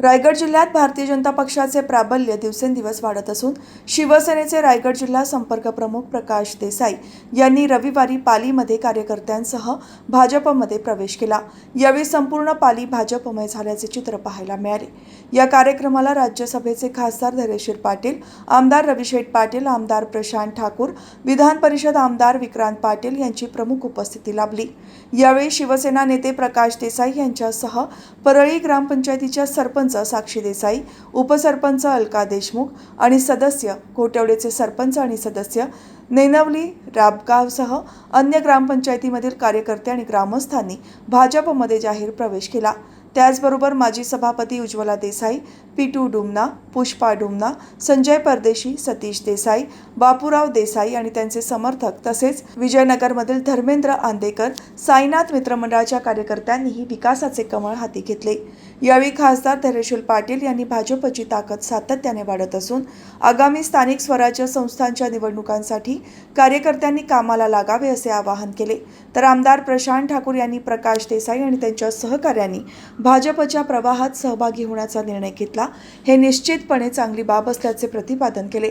रायगड जिल्ह्यात भारतीय जनता पक्षाचे प्राबल्य दिवसेंदिवस वाढत असून शिवसेनेचे रायगड जिल्हा संपर्क प्रमुख प्रकाश देसाई यांनी रविवारी पालीमध्ये कार्यकर्त्यांसह भाजपमध्ये प्रवेश केला. यावेळी संपूर्ण पाली भाजपमय झाल्याचे चित्र पाहायला मिळाले. या कार्यक्रमाला राज्यसभेचे खासदार धैर्यशील पाटील आमदार रविशेठ पाटील आमदार प्रशांत ठाकूर विधान परिषद आमदार विक्रांत पाटील यांची प्रमुख उपस्थिती लाभली. यावेळी शिवसेना नेते प्रकाश देसाई यांच्यासह परळी ग्रामपंचायतीच्या सरपंच साक्षी देसाई उपसरपंच अलका देशमुख आणि सदस्य घोटवडेचे सरपंच आणि सदस्य नेनवली राबगावसह अन्य ग्रामपंचायतीमधील कार्यकर्ते आणि ग्रामस्थांनी भाजपमध्ये जाहीर प्रवेश केला. त्याचबरोबर माजी सभापती उज्ज्वला देसाई पिटू डुमना पुष्पा डुमना संजय परदेशी सतीश देसाई बापूराव देसाई आणि त्यांचे समर्थक तसेच विजयनगरमधील धर्मेंद्र आंदेकर साईनाथ मित्रमंडळाच्या कार्यकर्त्यांनीही विकासाचे कमळ हाती घेतले. यावेळी खासदार धैर्यशील पाटील यांनी भाजपची ताकद सातत्याने वाढत असून आगामी स्थानिक स्वराज्य संस्थांच्या निवडणुकांसाठी कार्यकर्त्यांनी कामाला लागावे असे आवाहन केले. तर आमदार प्रशांत ठाकूर यांनी प्रकाश देसाई आणि त्यांच्या सहकाऱ्यांनी भाजपच्या प्रवाहात सहभागी होण्याचा निर्णय घेतला. हे निश्चितपणे चांगली बाब असल्याचे प्रतिपादन केले.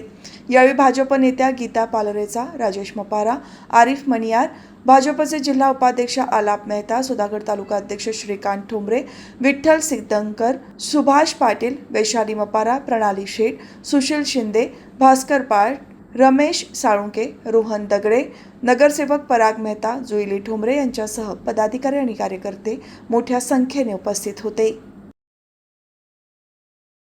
यावेळी भाजप नेत्या गीता पालरेचा राजेश मपारा आरिफ मणियार भाजपचे जिल्हा उपाध्यक्ष आलाप मेहता सुधागड तालुका अध्यक्ष श्रीकांत ठोंबरे विठ्ठल सिद्धंकर सुभाष पाटील वैशाली मपारा प्रणाली शेठ सुशील शिंदे भास्कर पाळ रमेश साळुंके रोहन दगडे नगरसेवक पराग मेहता जुईली ठोंबरे यांच्यासह पदाधिकारी आणि कार्यकर्ते मोठ्या संख्येने उपस्थित होते.